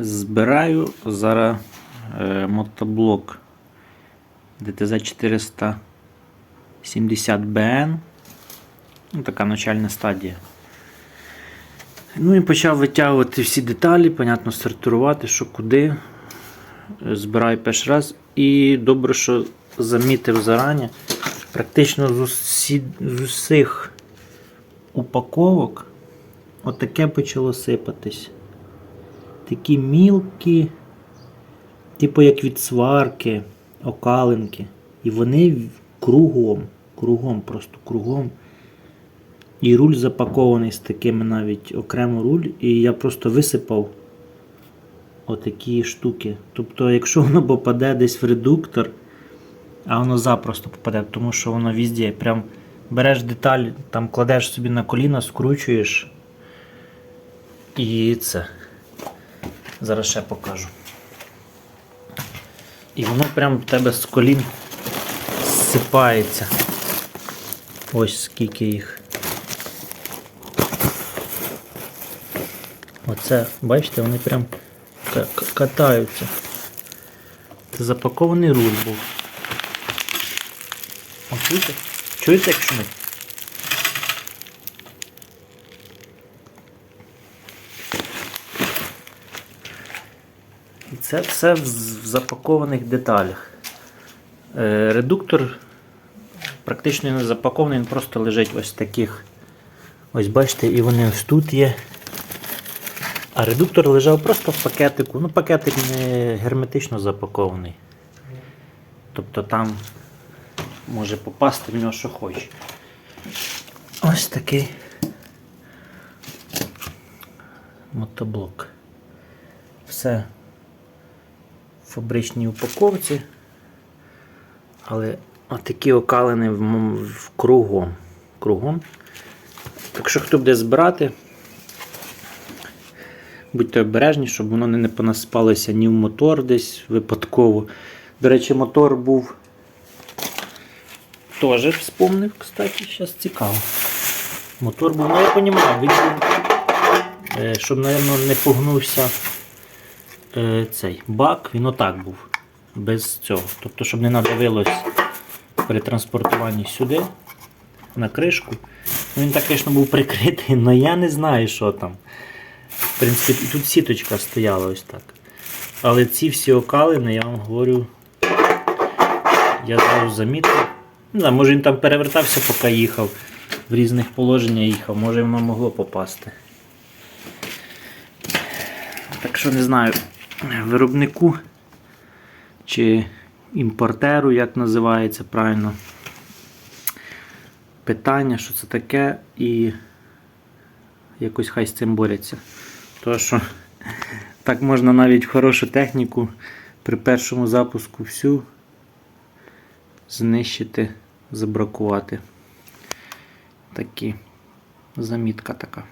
Збираю зараз е, мотоблок DTZ 470 BN. Ну, така начальна стадія. Ну і почав витягувати всі деталі, понятно, сортувати, що куди. Збираю перший раз. І добре, що замітив зарані. Практично з, усі, з усіх упаковок отаке почало сипатись. Такі мілкі, типу як від сварки, окалинки. І вони кругом, кругом, просто кругом. І руль запакований з такими навіть окремо руль, і я просто висипав отакі штуки. Тобто, якщо воно попаде десь в редуктор, а воно запросто попаде, тому що воно везде. Прям береш деталь, там кладеш собі на коліна, скручуєш. І це. Зараз ще покажу. І воно прям в тебе з колін зсипається. Ось скільки їх. Оце, бачите, вони прям ка- ка- катаються. Це запакований руль був. О, чуєте? Чуєте, як шумить? І це все в запакованих деталях. Е, Редуктор практично не запакований, він просто лежить ось таких. Ось бачите, і вони ось тут є. А редуктор лежав просто в пакетику. Ну, пакетик не герметично запакований. Тобто там може попасти в нього що хоче. Ось такий мотоблок. Все фабричній упаковці. Але отакі окалини в, кругом. кругом. Так що хто буде збирати, будьте обережні, щоб воно не понасипалося ні в мотор десь випадково. До речі, мотор був теж вспомнив, кстати, зараз цікаво. Мотор був, ну я розумію, він е, щоб, мабуть, не погнувся цей бак, він отак був. Без цього. Тобто, щоб не надавилось при транспортуванні сюди, на кришку. Ну, Він так, звісно, був прикритий, але я не знаю, що там. В принципі, тут сіточка стояла ось так. Але ці всі окалини, я вам говорю, я зразу замітив. Не знаю, може він там перевертався, поки їхав, в різних положеннях їхав, може воно могло попасти. Так що не знаю, виробнику чи імпортеру, як називається правильно. Питання, що це таке, і якось хай з цим борються. Тому що так можна навіть хорошу техніку при першому запуску всю знищити, забракувати. Такі замітка така.